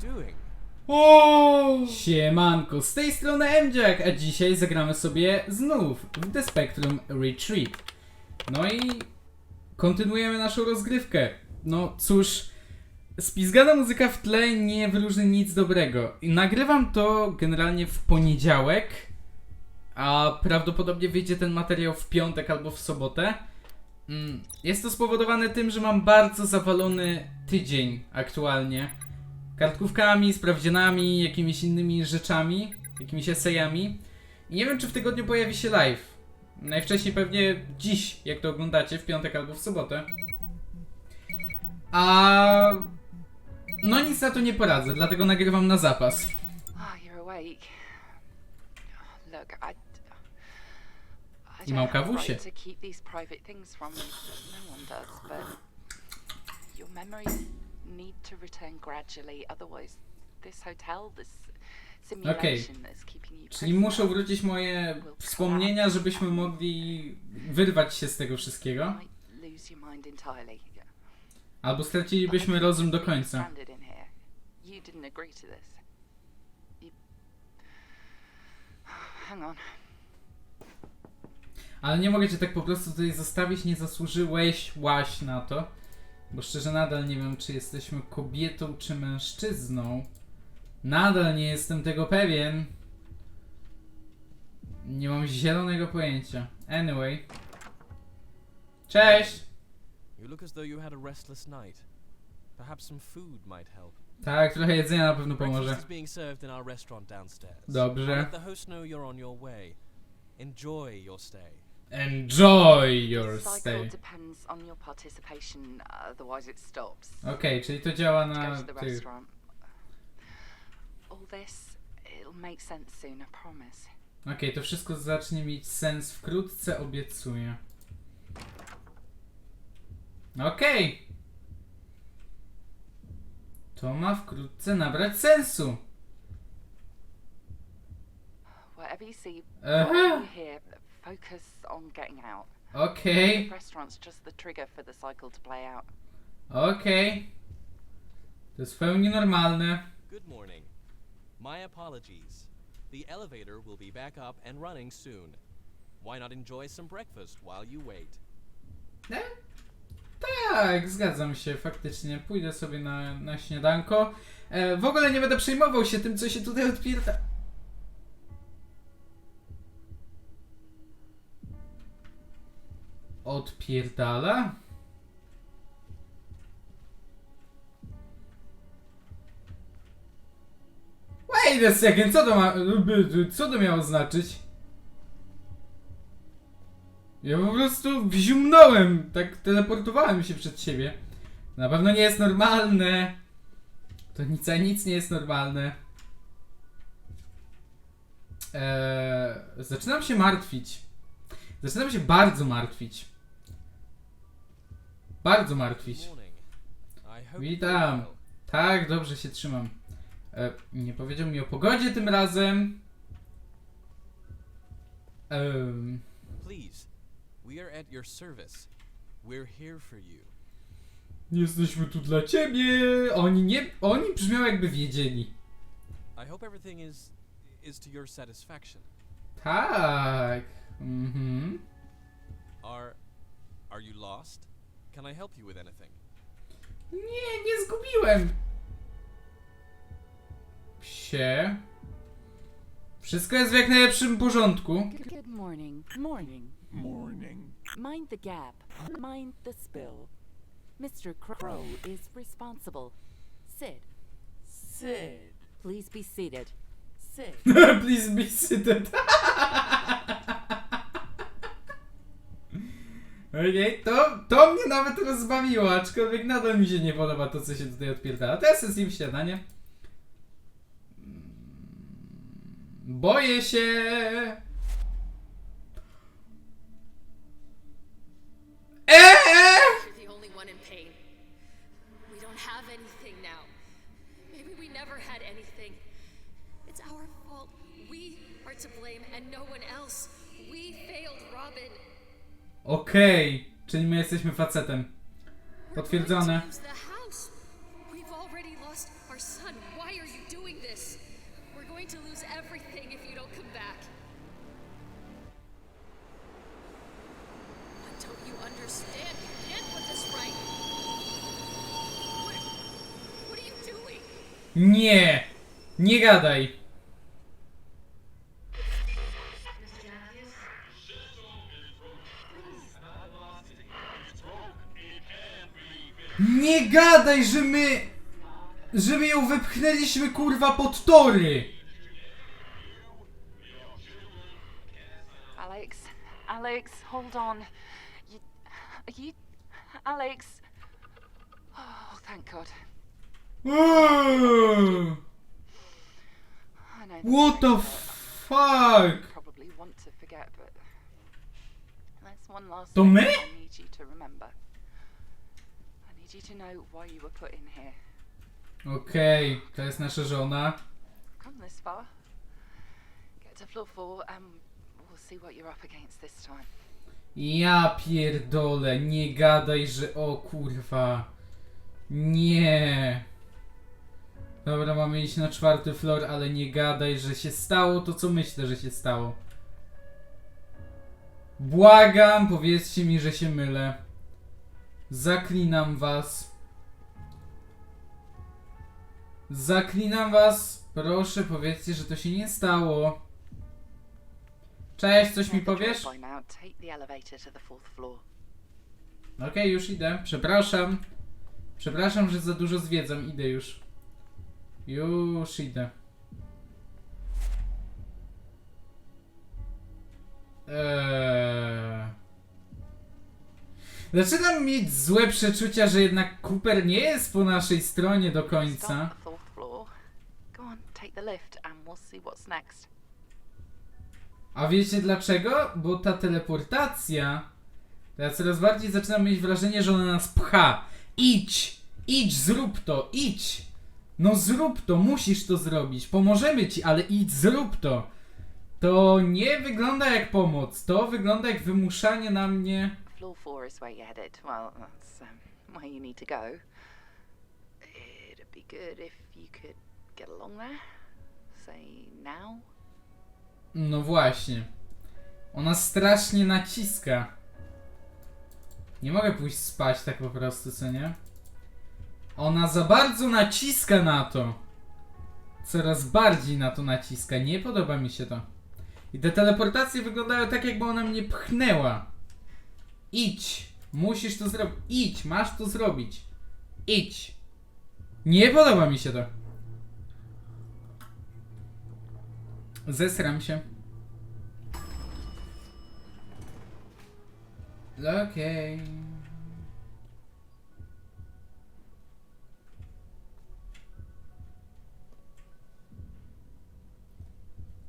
doing? O! Siemanko, z tej strony MJack, a dzisiaj zagramy sobie znów w The Spectrum Retreat. No i kontynuujemy naszą rozgrywkę. No cóż, spizgana muzyka w tle nie wyróżni nic dobrego. I nagrywam to generalnie w poniedziałek, a prawdopodobnie wyjdzie ten materiał w piątek albo w sobotę. Mm, Jest to spowodowane tym, że mam bardzo zawalony tydzień aktualnie kartkówkami, sprawdzianami, jakimiś innymi rzeczami, jakimiś esejami. I nie wiem, czy w tygodniu pojawi się live. Najwcześniej pewnie dziś, jak to oglądacie, w piątek albo w sobotę. A no nic na to nie poradzę, dlatego nagrywam na zapas. Ah, I. Mam kawusie. No your memories need to return gradually. Otherwise, this hotel, this simulation that's keeping you Czyli muszą wrócić moje wspomnienia, żebyśmy mogli wyrwać się z tego wszystkiego. Albo stracilibyśmy rozum do końca. Stranded in here. You didn't agree to this. You... Hang on. Ale nie mogę cię tak po prostu tutaj zostawić, nie zasłużyłeś łaś na to. Bo szczerze nadal nie wiem, czy jesteśmy kobietą, czy mężczyzną. Nadal nie jestem tego pewien. Nie mam zielonego pojęcia. Anyway. Cześć! You look as though you had a restless night. Perhaps some food might help. Tak, trochę jedzenia na pewno pomoże. Breakfast is being served in our restaurant downstairs. Dobrze. Let the host know you're on your way. Enjoy your stay. Enjoy your stay. Okej, czyli to działa na tych. Okej, to wszystko zacznie mieć sens wkrótce, obiecuję. Okej. To ma wkrótce nabrać sensu. Whatever you see, Focus on getting out. Okej, The restaurant's just the trigger for the cycle to play out. okej. To jest w pełni normalne. Good morning. My apologies. The elevator will be back up and running soon. Why not enjoy some breakfast while you wait? E? Tak, zgadzam się, faktycznie. Pójdę sobie na, na śniadanko. E, w ogóle nie będę przejmował się tym, co się tutaj odpierda. Odpierdala? Wait a second, co to ma... Co to miało znaczyć? Ja po prostu wziumnąłem, tak teleportowałem się przed siebie. Na pewno nie jest normalne. To nic, nic nie jest normalne. Eee, zaczynam się martwić. Zaczynam się bardzo martwić. Bardzo martwić. Witam. Tak, dobrze się trzymam. E, nie powiedział mi o pogodzie tym razem. Ehm, Please, we are at your service. We're here for you. jesteśmy tu dla ciebie. Oni nie, oni brzmią jakby wiedzieli. I hope everything is is to your satisfaction. Tak. Mhm. Are are you lost? Can I help you with anything? Nie, nie zgubiłem. Psie. Wszystko jest w jak najlepszym porządku. Good morning. Morning. Morning. Mind the gap. Mind the spill. Mr. Crow is responsible. Sit. Sit. Please be seated. Sit. Please be seated. Okej, to, to mnie nawet rozbawiło, aczkolwiek nadal mi się nie podoba to, co się tutaj odpierdala. Teraz jest im śniadanie. Mm, Boję się. Eee! And no one else. We failed Robin. Okej, czyli my jesteśmy facetem. Potwierdzone. Nie! Nie gadaj! Nie gadaj, że my... Że my ją wepchnęliśmy kurwa pod tory! Alex, Alex, hold on. You, you, Alex? Oh, thank God. What the fuck? Probably want to forget, but there's one last To thing my? I need you to remember. I need you to know why you were put in here. Okej, to jest nasza żona. Come this far. Get to floor four, and we'll see what you're up against this time. Ja pierdolę, nie gadaj, że o kurwa. Nie. Dobra, mamy iść na czwarty floor, ale nie gadaj, że się stało to, co myślę, że się stało. Błagam, powiedzcie mi, że się mylę. Zaklinam was. Zaklinam was. Proszę, powiedzcie, że to się nie stało. Cześć, coś mi powiesz? Okej, już idę. Przepraszam. Przepraszam, że za dużo zwiedzam. Idę już. Już idę. Eee... Zaczynam mieć złe przeczucia, że jednak Cooper nie jest po naszej stronie do końca. Start at the fourth floor. Go on, take the lift, and we'll see what's next. A wiecie dlaczego? Bo ta teleportacja. To ja coraz bardziej zaczynam mieć wrażenie, że ona nas pcha. Idź! Idź, zrób to! Idź! No zrób to, musisz to zrobić. Pomożemy ci, ale idź, zrób to. To nie wygląda jak pomoc. To wygląda jak wymuszanie na mnie. Floor is where. Well, that's um, where you need to go. It'd be good if you could get along there. Say now. No właśnie. Ona strasznie naciska. Nie mogę pójść spać tak po prostu, co nie? Ona za bardzo naciska na to. Coraz bardziej na to naciska. Nie podoba mi się to. I te teleportacje wyglądają tak, jakby ona mnie pchnęła. Idź. Musisz to zrobić. Idź, masz to zrobić. Idź. Nie podoba mi się to. Zesram się. Okej.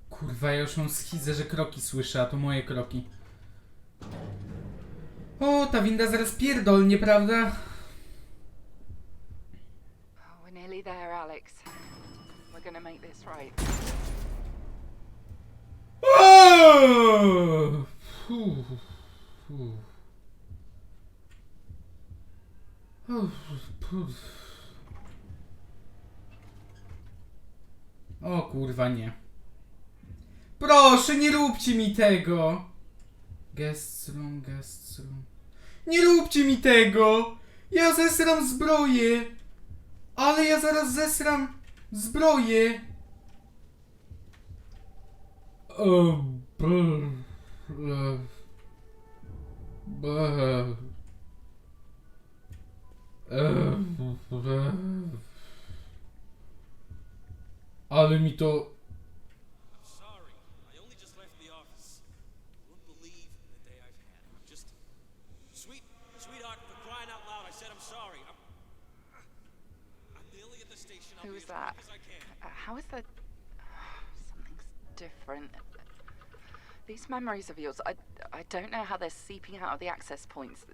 Kurwa, ja już mam schizę, że kroki słyszę, a to moje kroki. Ta winda zaraz pierdolnie, prawda? Oh, we're nearly there, Alex. We're gonna make this right. O! Fuh, fuh. Uff, puh. O kurwa nie. Proszę, nie róbcie mi tego. Guest room, guest room. Nie róbcie mi tego. Ja zesram zbroję. Ale ja zaraz zesram zbroję. O, brr, e, be. Ale mi to. How is that? Something's different. These memories of yours, I, I don't know how they're seeping out of the access points.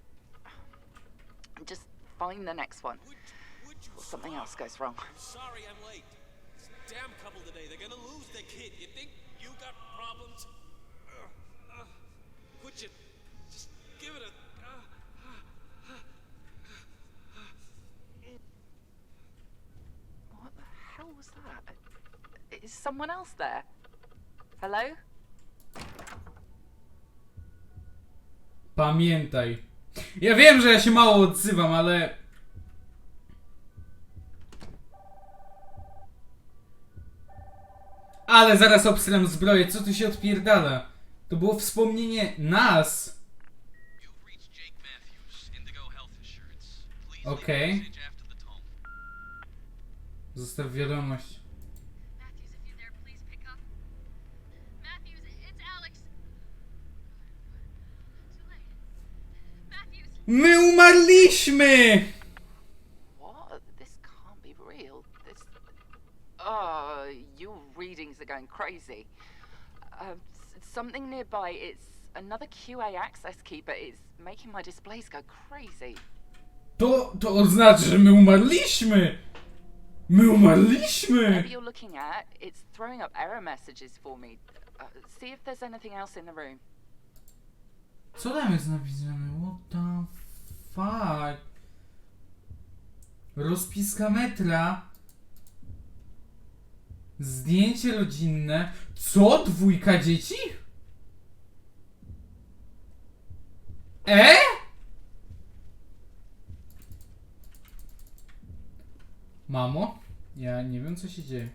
Just find the next one. Would, would Or something stop? else goes wrong. I'm sorry I'm late. This damn couple today, they're gonna lose their kid. You think someone else there? Hello? Pamiętaj. Ja wiem, że ja się mało odzywam, ale. ale zaraz obsram zbroję, co tu się odpierdala? To było wspomnienie nas. Please Okay. Zostaw wiadomość. My umarliśmy! What? This can't be real. This. Oh, your readings are going crazy. Um, something nearby. It's another QA access key, but it's making my displays go crazy. To, to oznacza, że my umarliśmy! My umarliśmy! Whatever you're looking at, it's throwing up error messages for me. Uh, see if there's anything else in the room. Co tam jest napisane? What the fuck? Rozpiska metra. Zdjęcie rodzinne. Co? Dwójka dzieci? E? Mamo? Ja nie wiem co się dzieje.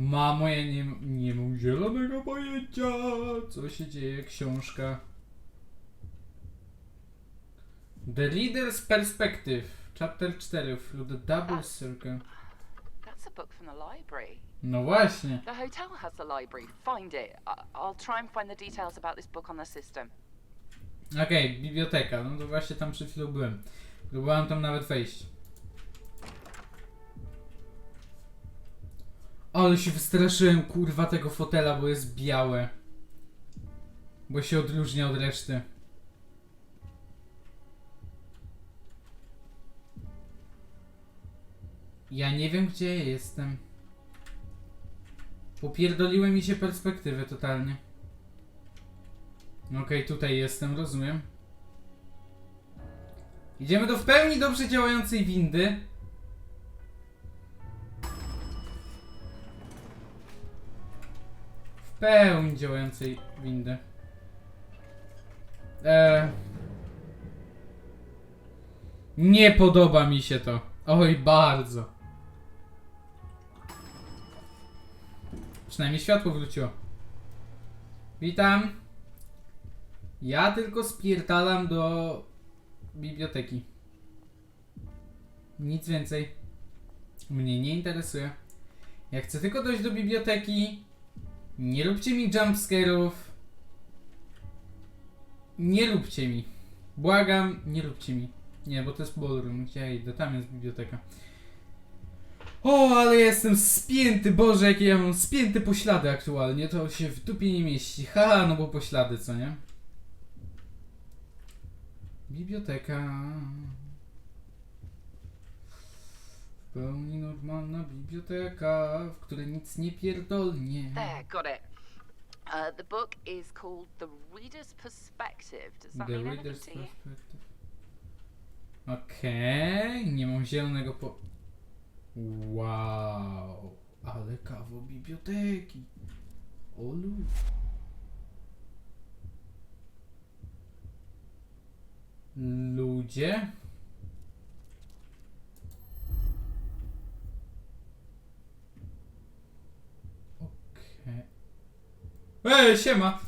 Mamo, ja nie, nie mam zielonego pojęcia, co się dzieje, książka. The Reader's Perspective, Chapter 4, Through the Double Circle. That's a book from the library. No właśnie. The hotel has a library. Find it. I- I'll try and find the details about this book on the system. Okej, biblioteka, no to właśnie tam przed chwilą byłem. Próbowałem tam nawet wejść. Ale się wystraszyłem, kurwa, tego fotela, bo jest białe. Bo się odróżnia od reszty. Ja nie wiem, gdzie ja jestem. Popierdoliły mi się perspektywy totalnie. Okej, tutaj jestem, rozumiem. Idziemy do w pełni dobrze działającej windy. Pełni działającej windy. Eee. Nie podoba mi się to. Oj, bardzo. Przynajmniej światło wróciło. Witam. Ja tylko spierdalam do biblioteki. Nic więcej. Mnie nie interesuje. Ja chcę tylko dojść do biblioteki. Nie róbcie mi jumpscare'ów. Nie róbcie mi. Błagam, nie róbcie mi. Nie, bo to jest ballroom. Gdzie ja idę? Tam jest biblioteka. O, ale jestem spięty, Boże, jakie ja mam spięte poślady aktualnie. To się w dupie nie mieści. Ha, no bo poślady, co nie? Biblioteka. W pełni normalna biblioteka, w której nic nie pierdolnie. There, got it. Uh, the book is called The Reader's Perspective. Does that The mean anything Reader's to you? Perspective. Okej, nie mam zielonego po... Wow, ale kawał biblioteki. Olu. Ludzie? Okej. Ej, siema!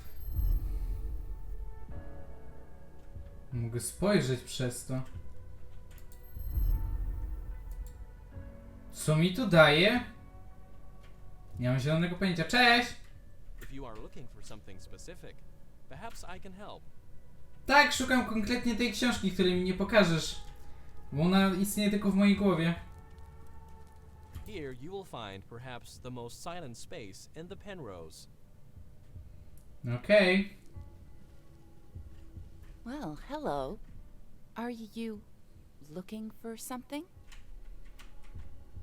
Mogę spojrzeć przez to. Co mi to daje? Nie mam zielonego pojęcia. Cześć! Tak, szukam konkretnie tej książki, której mi nie pokażesz. Bo ona istnieje tylko w mojej głowie. Here you will find perhaps the most silent space in the Penrose. Okay. Well, hello. Are you looking for something?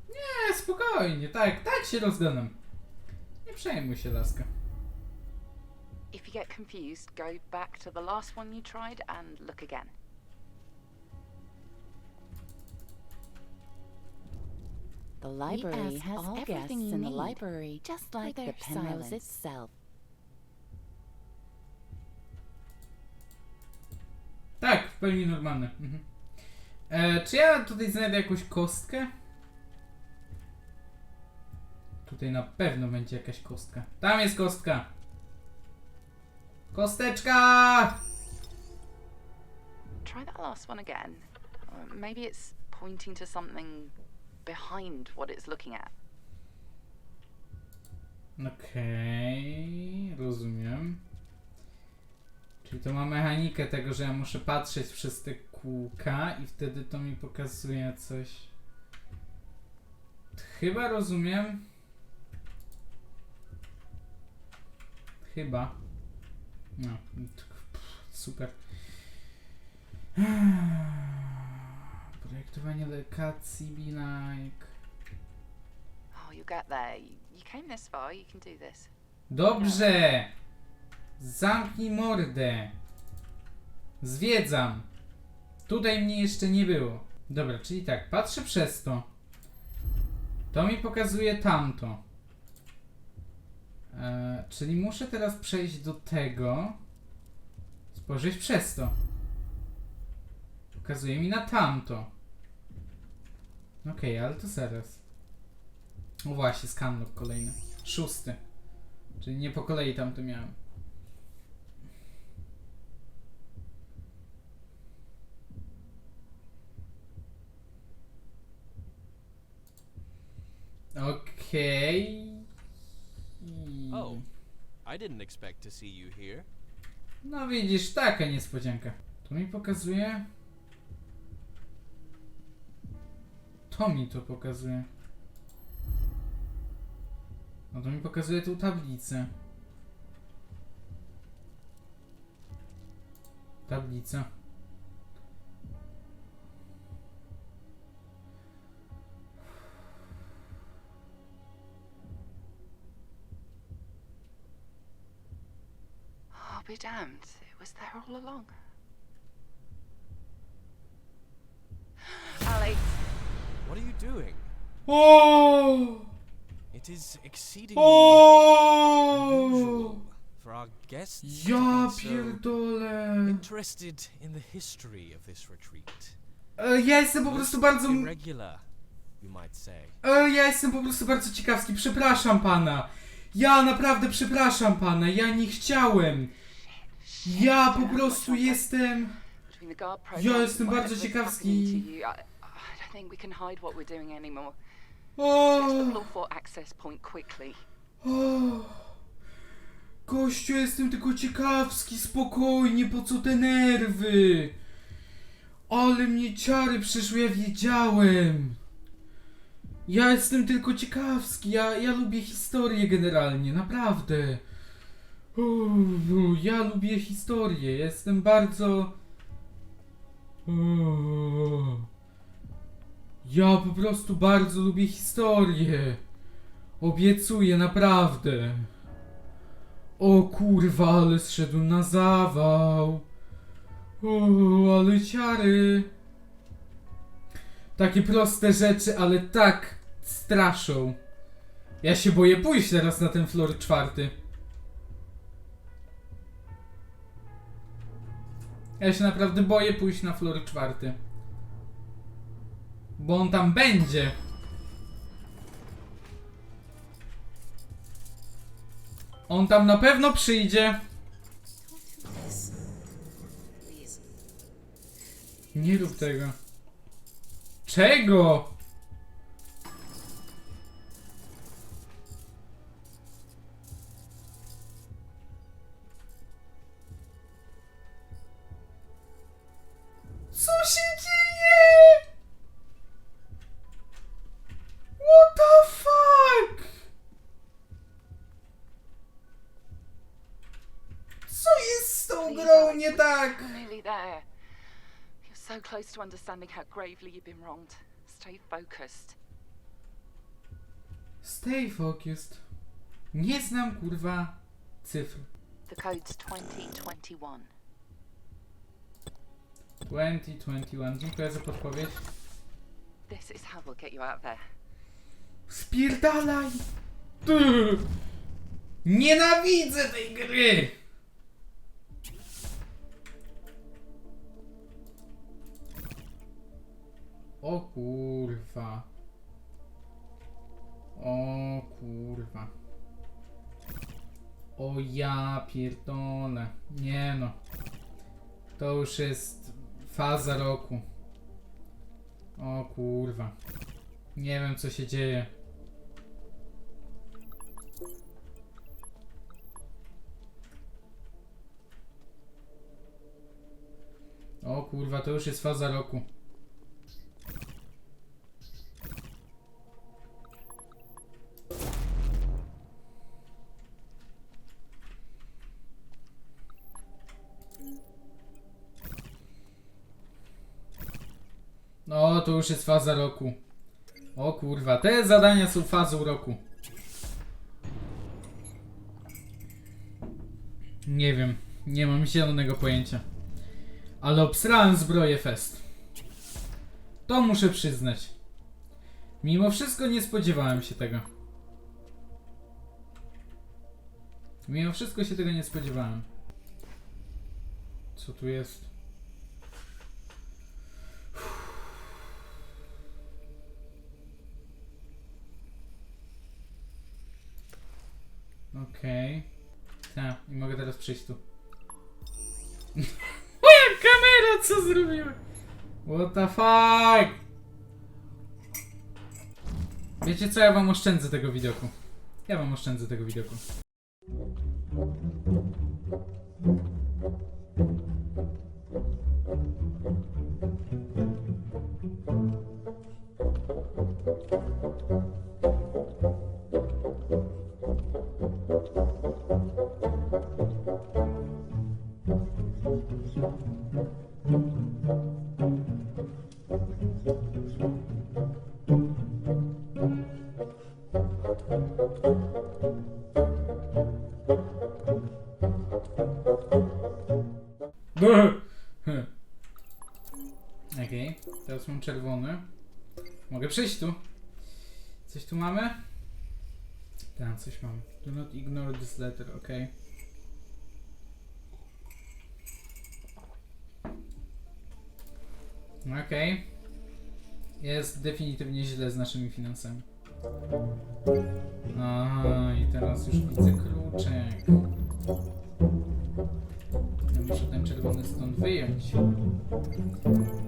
Nie, spokojnie. Tak, tak się rozgadam. Nie przejmuj się, laska. If you get confused, go back to the last one you tried and look again. The library has all everything guests in the library just like the their Penrose silence. itself. Tak, w pełni normalne. Mhm. E, czy ja tutaj znajdę jakąś kostkę? Tu Tutaj na pewno będzie jakaś kostka. Tam jest kostka! Kosteczka! Try that last one again. Maybe it's pointing to something behind what it's looking at. Okej, rozumiem. Czyli to ma mechanikę tego, że ja muszę patrzeć przez te kółka i wtedy to mi pokazuje coś. Chyba rozumiem. Chyba. No, super. Projektowanie lokacji, Be-like. Oh, you there. You, you came this far. You can do this. Dobrze! Zamknij mordę! Zwiedzam! Tutaj mnie jeszcze nie było. Dobra, czyli tak, patrzę przez to. To mi pokazuje tamto. E, czyli muszę teraz przejść do tego. Spojrzeć przez to. Pokazuje mi na tamto. Okej, ale to zaraz. O właśnie, skanlog kolejny. Szósty. Czyli nie po kolei tam to miałem. Okej. I- Oh, I didn't expect to see you here. No widzisz, taka niespodzianka. To mi pokazuje. To mi to pokazuje. No to mi pokazuje tą tablicę. Tablica. Be damned. It was there all along. Alex, What are you doing? O! It is exceedingly O! unusual for our guests to Ja be so pierdolę. interested in the history of this retreat. E, Ja jestem po prostu bardzo. irregular, you might say. E, Ja jestem po prostu bardzo ciekawski. Przepraszam pana. Ja naprawdę przepraszam pana. Ja nie chciałem. Ja po prostu jestem. Ja jestem bardzo ciekawski. Think we can hide what we're doing anymore. To the floor four access point quickly. o. Gościu, jestem tylko ciekawski. Spokojnie, po co te nerwy? Ale mnie ciary przyszły, ja wiedziałem. Ja jestem tylko ciekawski, ja, ja lubię historię generalnie, naprawdę. Uuu, ja lubię historię, jestem bardzo... Uuu. Ja po prostu bardzo lubię historię. Obiecuję, naprawdę. O kurwa, ale zszedłem na zawał. O, ale ciary. Takie proste rzeczy, ale tak straszą. Ja się boję pójść teraz na ten floor czwarty. Ja się naprawdę boję pójść na floor czwarty. Bo on tam będzie. On tam na pewno przyjdzie. Nie rób tego. Czego? Close to understanding how gravely you've been wronged. Stay focused. Stay focused. Nie znam kurwa cyfr. The code's 2021. 2021. Dziękuję za podpowiedź. This is how we'll get you out of there. Spierdalaj! Ty! Nienawidzę tej gry! O kurwa. O kurwa. O ja pierdolę. Nie no. To już jest faza roku. O kurwa. Nie wiem co się dzieje. O kurwa, to już jest faza roku. No, to już jest faza roku. O kurwa, te zadania są fazą roku. Nie wiem, nie mam zielonego pojęcia. Ale obsrałem zbroję fest. To muszę przyznać. Mimo wszystko nie spodziewałem się tego. Mimo wszystko się tego nie spodziewałem. Co tu jest? Okej. Tak, i mogę teraz przyjść tu. Moja kamera, co zrobiła? What the fuck? Wiecie co, ja wam oszczędzę tego widoku. Ja wam oszczędzę tego widoku. Okej, teraz mam czerwony. Mogę przejść tu. Coś tu mamy? Tak, coś mam. Do not ignore this letter, okej. Okej. Jest definitywnie źle z naszymi finansami. Aha, i teraz już widzę kluczek. Muszę ten czerwony stąd wyjąć.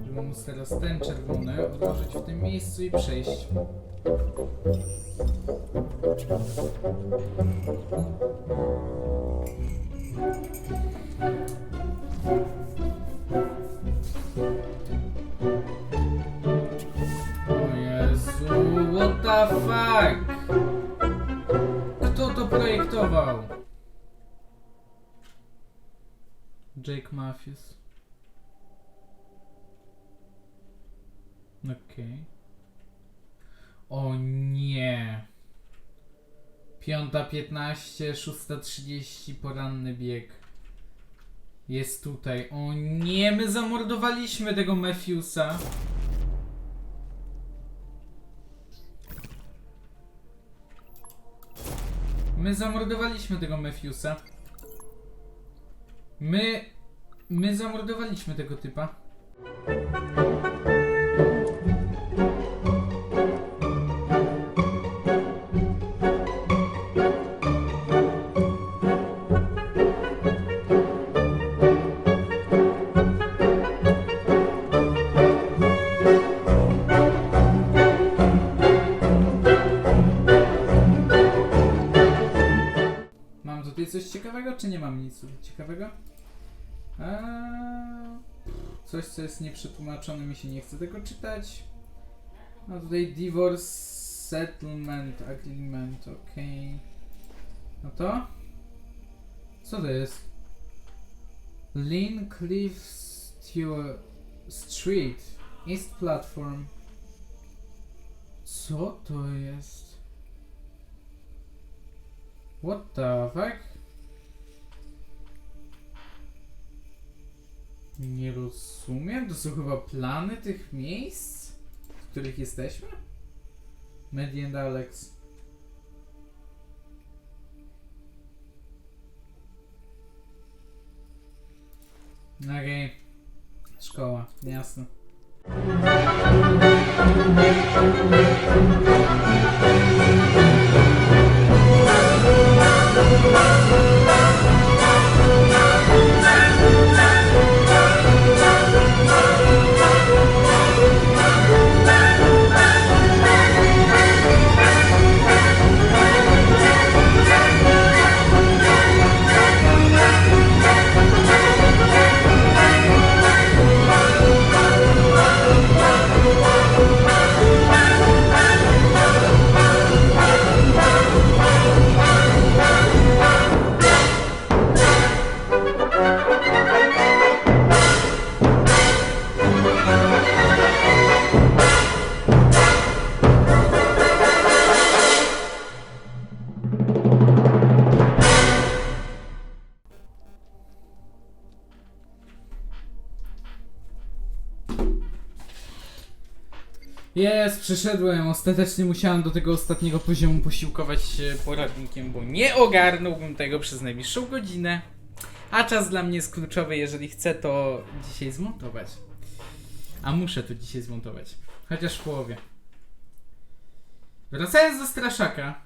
Żeby móc teraz ten czerwony odłożyć w tym miejscu i przejść. O what the fuck? Kto to projektował? Jake Matthews. Okej. O nie. Piąta 15, szósta 30, poranny bieg. Jest tutaj. O nie, my zamordowaliśmy tego Matthewsa. My zamordowaliśmy tego Matthewsa. My... My zamordowaliśmy tego typa. Ciekawego, czy nie mam nic ciekawego? Eee, coś, co jest nieprzetłumaczone, mi się nie chce tego czytać. No tutaj Divorce Settlement Agreement, ok. No to? Co to jest? Lynn Cliff Stewart Street East Platform. Co to jest? What the fuck? Nie rozumiem. To są chyba plany tych miejsc, w których jesteśmy? Medi and Alex. Okej. Szkoła, jasne. Jest, przeszedłem. Ostatecznie musiałem do tego ostatniego poziomu posiłkować się poradnikiem, bo nie ogarnąłbym tego przez najbliższą godzinę. A czas dla mnie jest kluczowy, jeżeli chcę to dzisiaj zmontować. A muszę to dzisiaj zmontować. Chociaż w połowie. Wracając do straszaka.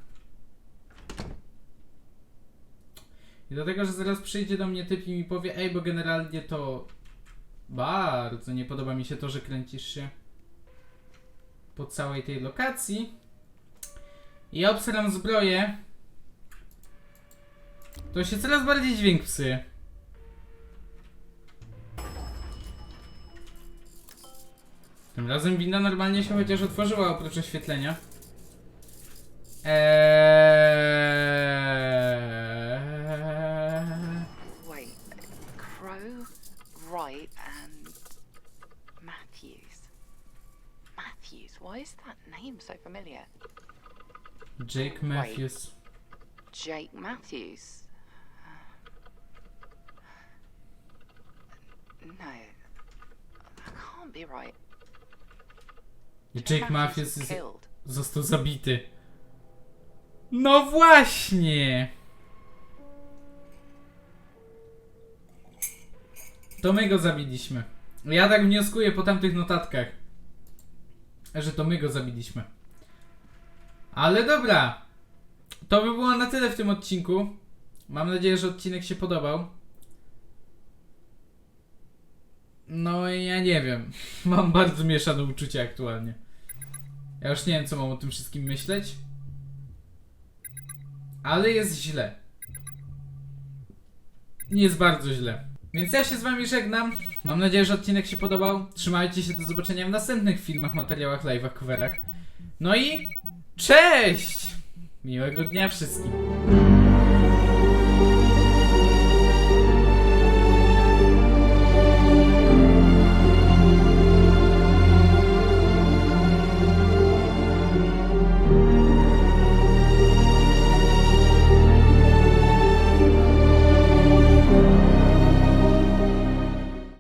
I do tego, że zaraz przyjdzie do mnie typ i mi powie, ej, bo generalnie to bardzo nie podoba mi się to, że kręcisz się po całej tej lokacji. I obseram zbroję. To się coraz bardziej dźwięk psuje. Tym razem winda normalnie się chociaż otworzyła oprócz oświetlenia. Eee... why is that name so familiar? Jake Matthews. Jake Matthews. No, that can't be right. Jake Matthews jest, killed. został zabity. No właśnie! To my go zabiliśmy. Ja tak wnioskuję po tamtych notatkach, że to my go zabiliśmy. Ale dobra. To by było na tyle w tym odcinku. Mam nadzieję, że odcinek się podobał. No ja nie wiem. Mam bardzo mieszane uczucia aktualnie. Ja już nie wiem, co mam o tym wszystkim myśleć. Ale jest źle. Jest bardzo źle. Więc ja się z wami żegnam. Mam nadzieję, że odcinek się podobał. Trzymajcie się, do zobaczenia w następnych filmach, materiałach, live'ach, coverach. No i cześć! Miłego dnia wszystkim.